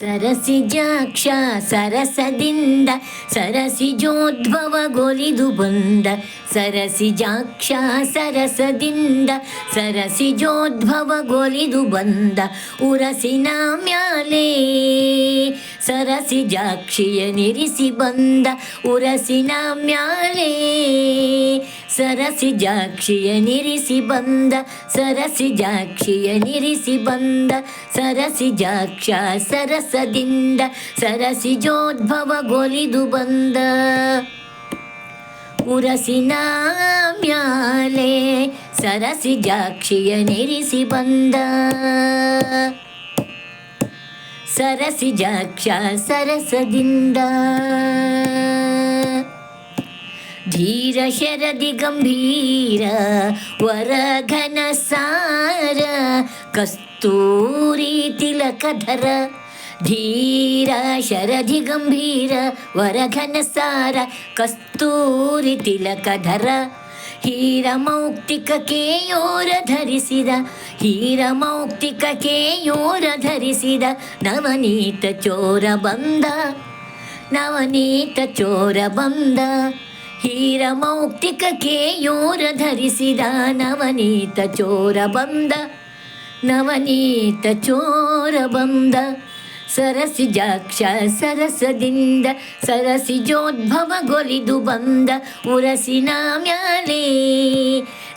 ಸರಸಿಜಾಕ್ಷ ಸರಸದಿಂದ ಸರಸಿಜೋದ್ಭವಗೊಲಿದು ಬಂದ. ಸರಸಿಜಾಕ್ಷ ಸರಸದಿಂದ ಸರಸಿಜೋದ್ಭವಗೊಲಿದು ಬಂದ. ಉರಸಿನ ಮ್ಯಾಲೆ ಸರಸಿಜಾಕ್ಷಿಯ ನಿರಿಸಿ ಬಂದ. ಉರಸಿನ ಮ್ಯಾಲೆ ಸರಸಿಜಾಕ್ಷಿಯ ನಿರಿಸಿ ಬಂದ, ಸರಸಿ ಜಾಕ್ಷಿಯ ನಿರಿಸಿ ಬಂದ, ಸರಸಿ ಜಾಕ್ಷ ಸರಸದಿಂದ ಸರಸಿಜೋದ್ಭವಗೊಲಿದು ಬಂದ. ಉರಸಿನ ಮ್ಯಾಲೆ ಸರಸಿ ಜಾಕ್ಷಿಯ ನಿರಿಸಿ ಬಂದ. ಸರಸಿ ಜಾಕ್ಷ ಸರಸದಿಂದ ಧೀರ ಶರದಿ ಗಂಭೀರ ವರಘನ ಸಾರ ಕಸ್ತೂರಿ ತಿಲಕಧರ ಧೀರ ಶರದಿ ಗಂಭೀರ ವರಘನ ಸಾರ ಕಸ್ತೂರಿ ತಿಲಕಧರ ಹೀರ ಮೌಕ್ತಿಕ ಕೇಯೋರ ಧರಿಸಿದ ಹೀರ ಮೌಕ್ತಿಕ ಕೇಯೋರ ಧರಿಸಿದ ನವನೀತ ಚೋರ ಬಂದ ನವನೀತ ಚೋರ ಬಂದ ಹೀರ ಮೌಕ್ತಿಕ ಕೇಯೋರ ಧರಿಸಿದ ನವನೀತ ಚೋರ ಬಂದ, ನವನೀತ ಚೋರ ಬಂದ. ಸರಸಿಜಾಕ್ಷ ಸರಸದಿಂದ ಸರಸಿಜೋದ್ಭವಗೊಲಿದು ಬಂದ ಉರಸಿನ ಮ್ಯಾಲೆ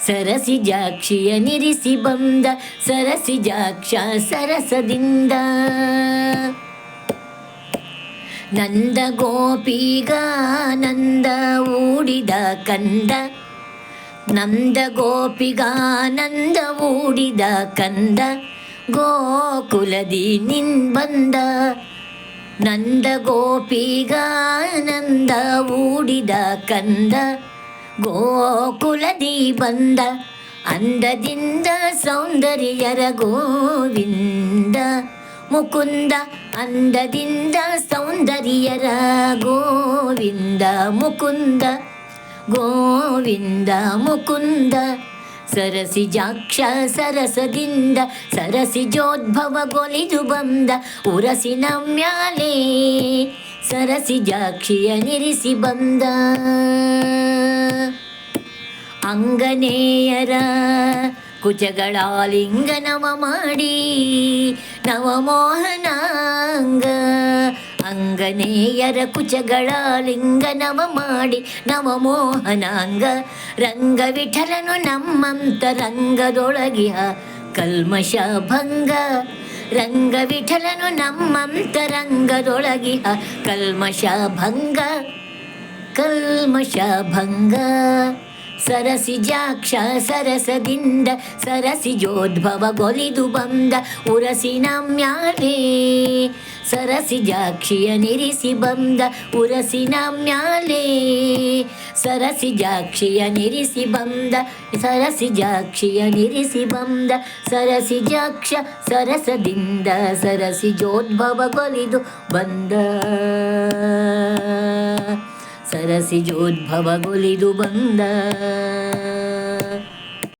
ಸರಸಿಜಾಕ್ಷಿಯ ನಿರಿಸಿ ಬಂದ ಸರಸಿಜಾಕ್ಷ ಸರಸದಿಂದ. ನಂದ ಗೋಪಿಗಾನಂದ ಊಡಿದ ಕಂದ ನಂದ ಗೋಪಿಗಾನಂದ ಊಡಿದ ಕಂದ ಗೋಕುಲದಿ ನಿನ್ ಬಂದ ನಂದ ಗೋಪಿಗಾನಂದ ಊಡಿದ ಕಂದ ಗೋಕುಲದಿ ಬಂದ ಅಂದದಿಂದ ಸೌಂದರ್ಯರ ಗೋವಿಂದ ಮುಕುಂದ ಅಂದದಿಂದ ಸೌಂದರ್ಯರ ಗೋವಿಂದ ಮುಕುಂದ ಗೋವಿಂದ ಮುಕುಂದ ಸರಸಿಜಾಕ್ಷ ಸರಸದಿಂದ ಸರಸಿಜೋದ್ಭವಗೊಲಿದು ಬಂದ ಉರಸಿನ ಮ್ಯಾಲೆ ಸರಸಿಜಾಕ್ಷಿಯ ನಿರಿಸಿ ಬಂದ. ಅಂಗನೇಯರ ಕುಚಗಳಾಲಿಂಗನವ ಮಾಡಿ ನವಮೋಹನಾಂಗ ಅಂಗನೇಯರ ಕುಚಗಳ ಲಿಂಗನವ ಮಾಡಿ ನವಮೋಹನಾಂಗ ರಂಗ ವಿಠಲನು ನಮ್ಮಂತ ರಂಗದೊಳಗಿಯ ಕಲ್ಮಶ ಭಂಗ. ರಂಗ ವಿಠಲನು ನಮ್ಮಂತ ರಂಗದೊಳಗಿಯ ಕಲ್ಮಶ ಭಂಗ. ಕಲ್ಮಶ ಭಂಗ. ಸರಸಿಜಾಕ್ಷ ಸರಸದಿಂದ ಸರಸಿಜೋದ್ಭವಗೊಲಿದು ಬಂದ ಉರಸಿನ ಮ್ಯಾಲೆ ಸರಸಿಜಾಕ್ಷಿಯ ನಿರಿಸಿ ಬಂದ ಉರಸಿನ ಮ್ಯಾಲೆ ಸರಸಿಜಾಕ್ಷಿಯ ನಿರಿಸಿ ಬಂದ ಸರಸಿಜಾಕ್ಷಿಯ ನಿರಿಸಿ ಬಂದ ಸರಸಿಜಾಕ್ಷ ಸರಸದಿಂದ ಸರಸಿಜೋದ್ಭವಗೊಲಿದು ಬಂದ. ಸರಸಿಜೋದ್ಭವಗೊಲಿದು ಬಂದ.